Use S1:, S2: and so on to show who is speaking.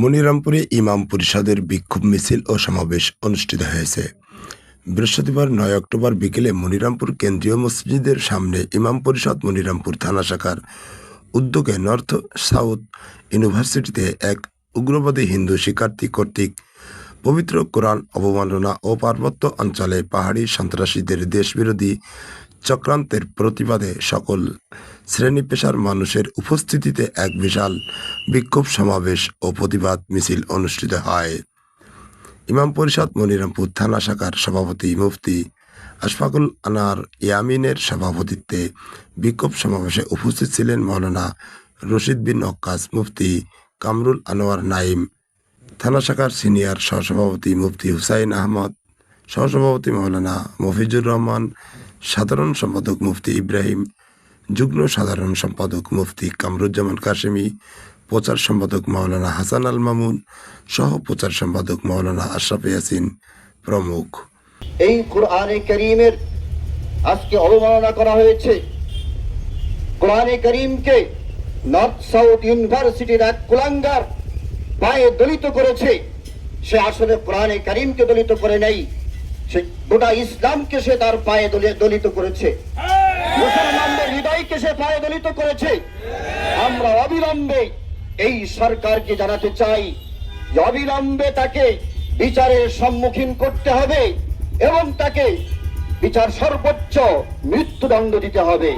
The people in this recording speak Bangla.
S1: মনিরামপুরে ইমাম পরিষদের বিক্ষোভ মিছিল ও সমাবেশ অনুষ্ঠিত হয়েছে। বৃহস্পতিবার নয় অক্টোবর বিকেলে মনিরামপুর কেন্দ্রীয় মসজিদের সামনে ইমাম পরিষদ মনিরামপুর থানা শাখার উদ্যোগে নর্থ সাউথ ইউনিভার্সিটিতে এক উগ্রবাদী হিন্দু শিক্ষার্থী কর্তৃক পবিত্র কোরআন, অবমাননা ও পার্বত্য অঞ্চলে পাহাড়ি সন্ত্রাসীদের দেশবিরোধী চক্রান্তের প্রতিবাদে সকল শ্রেণি পেশার মানুষের উপস্থিতিতে এক বিশাল বিক্ষোভ সমাবেশ ও প্রতিবাদ মিছিল অনুষ্ঠিত হয়। ইমাম পরিষদ মনিরামপুর থানা শাখার সভাপতি মুফতি আশফাকুল আনার ইয়ামিনের সভাপতিত্বে বিক্ষোভ সমাবেশে উপস্থিত ছিলেন মৌলানা রশিদ বিন অক্কাস মুফতি কামরুল আনোয়ার নাইম। থানা শাখার সিনিয়র সহসভাপতি মুফতি হুসাইন আহমদ সহসভাপতি মৌলানা মফিজুর রহমান, সাধারণ সম্পাদক মুফতি ইব্রাহিম, যুগ্ম সাধারণ সম্পাদক মুফতি কামরুজ্জামান কাশেমি, প্রচার সম্পাদক মাওলানা হাসান আল মামুন সহ প্রচার সম্পাদক মাওলানা আশরাফ ইয়াসিন প্রমুখ।
S2: এই কোরআনে করিমের আজকে অবমাননা করা হয়েছে। কোরআনে করিমকে নর্থ সাউথ ইউনিভার্সিটির এক কুলাঙ্গার পায়ে দলিত করেছে। সে আসলে কোরআনে করিমকে দলিত করে নেই। সে গোটা ইসলামকে সে তার পায়ে দলিত করেছে। মুসলমানদের হৃদয়কে সে পায়ে দলিত করেছে। আমরা অবিলম্বে এই সরকারকে জানাতে চাই যে অবিলম্বে তাকে বিচারের সম্মুখীন করতে হবে এবং তাকে বিচার সর্বোচ্চ মৃত্যুদণ্ড দিতে হবে।